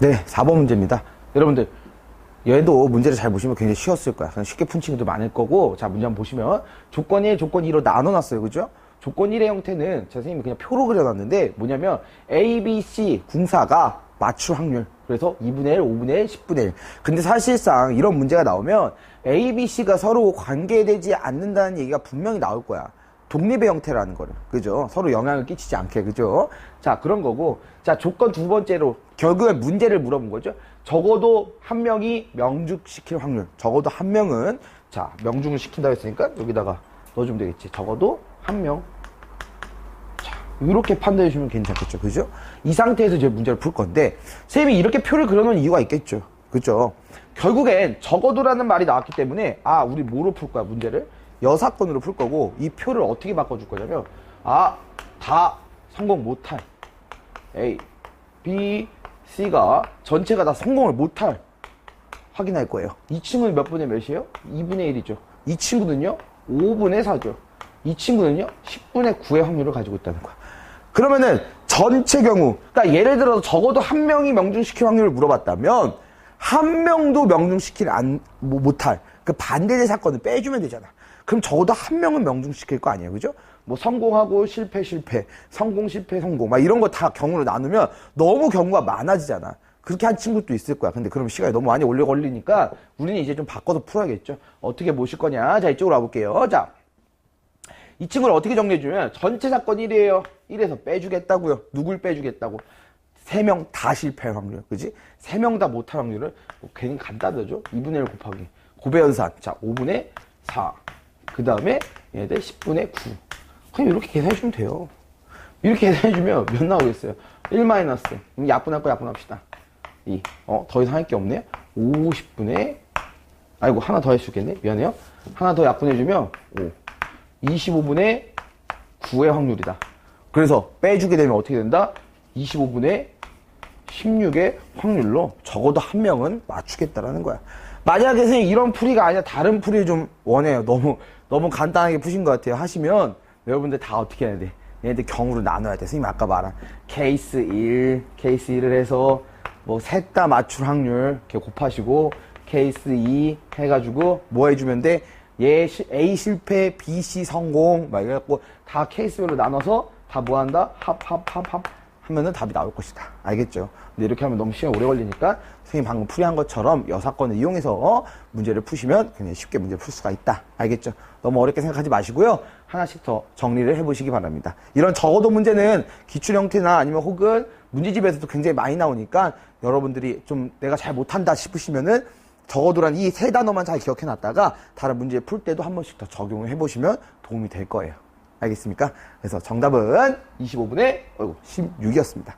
네, 4번 문제입니다. 여러분들, 얘도 문제를 잘 보시면 굉장히 쉬웠을 거야. 쉽게 푼 친구도 많을 거고, 자, 문제 한번 보시면, 조건 1, 조건 2로 나눠놨어요. 그죠? 조건 1의 형태는, 제 선생님이 그냥 표로 그려놨는데, 뭐냐면, A, B, C 궁사가 맞출 확률. 그래서 2분의 1, 5분의 1, 10분의 1. 근데 사실상 이런 문제가 나오면, A, B, C가 서로 관계되지 않는다는 얘기가 분명히 나올 거야. 독립의 형태라는 거를 그죠 서로 영향을 끼치지 않게 그죠 자 그런 거고 자 조건 두 번째로 결국에 문제를 물어본 거죠. 적어도 한 명이 명중시킬 확률. 적어도 한 명은 자 명중을 시킨다고 했으니까 여기다가 넣어주면 되겠지. 적어도 한명. 이렇게 판단해 주면 괜찮겠죠. 그죠? 이 상태에서 이제 문제를 풀 건데 선생님이 이렇게 표를 그려놓은 이유가 있겠죠. 그죠? 결국엔 적어도라는 말이 나왔기 때문에 아 우리 뭐로 풀 거야 문제를? 여사건으로 풀 거고 이 표를 어떻게 바꿔줄 거냐면 아 다 성공 못할. A, B, C가 전체가 다 성공을 못할 확인할 거예요. 이 친구는 몇 분의 몇이에요? 2분의 1이죠. 이 친구는요 5분의 4죠. 이 친구는요 10분의 9의 확률을 가지고 있다는 거야. 그러면은 전체 경우, 그러니까 예를 들어서 적어도 한 명이 명중시킬 확률을 물어봤다면 한 명도 명중시킬 안 뭐, 못할 그 반대의 사건을 빼주면 되잖아. 그럼 적어도 한 명은 명중시킬 거 아니에요, 그죠? 뭐 성공하고 실패 실패, 성공 실패 성공, 막 이런 거 다 경우를 나누면 너무 경우가 많아지잖아. 그렇게 한 친구도 있을 거야. 근데 그럼 시간이 너무 많이 오래 걸리니까 우리는 이제 좀 바꿔서 풀어야겠죠. 어떻게 모실 거냐? 자, 이쪽으로 와볼게요. 자, 이 친구를 어떻게 정리해주면 전체 사건 1이에요. 1에서 빼주겠다고요. 누굴 빼주겠다고. 세명다 실패할 확률. 그지? 세명다 못할 확률을 뭐 괜히 간단하죠? 2분의 1 곱하기. 고배연산. 자, 5분의 4. 그 다음에 얘들 10분의 9. 그냥 이렇게 계산해주면 돼요. 이렇게 계산해주면 몇 나오겠어요? 1 마이너스. 약분할 거 약분합시다. 2. 어, 더 이상 할 게 없네? 50분의, 아이고, 하나 더 해주겠네? 미안해요. 하나 더 약분해주면 5. 25분의 9의 확률이다. 그래서 빼주게 되면 어떻게 된다? 25분의 16의 확률로 적어도 한 명은 맞추겠다라는 거야. 만약에 선생님 이런 풀이가 아니라 다른 풀이 좀 원해요. 너무, 너무 간단하게 푸신 것 같아요. 하시면 여러분들 다 어떻게 해야 돼? 얘네들 경우로 나눠야 돼. 선생님 아까 말한 케이스 1, 케이스 1을 해서 뭐 셋 다 맞출 확률 이렇게 곱하시고 케이스 2 해가지고 뭐 해주면 돼? 얘 시- A 실패, B, C 성공 막 이래갖고 다 케이스별로 나눠서 다 뭐 한다? 합, 합, 합, 합 하면은 답이 나올 것이다. 알겠죠? 근데 이렇게 하면 너무 시간 오래 걸리니까 선생님 방금 풀이한 것처럼 여사건을 이용해서 문제를 푸시면 굉장히 쉽게 문제를 풀 수가 있다. 알겠죠? 너무 어렵게 생각하지 마시고요. 하나씩 더 정리를 해보시기 바랍니다. 이런 적어도 문제는 기출 형태나 아니면 혹은 문제집에서도 굉장히 많이 나오니까 여러분들이 좀 내가 잘 못한다 싶으시면은 적어도란 이 세 단어만 잘 기억해 놨다가 다른 문제 풀 때도 한 번씩 더 적용을 해보시면 도움이 될 거예요. 알겠습니까? 그래서 정답은 25분의 16이었습니다.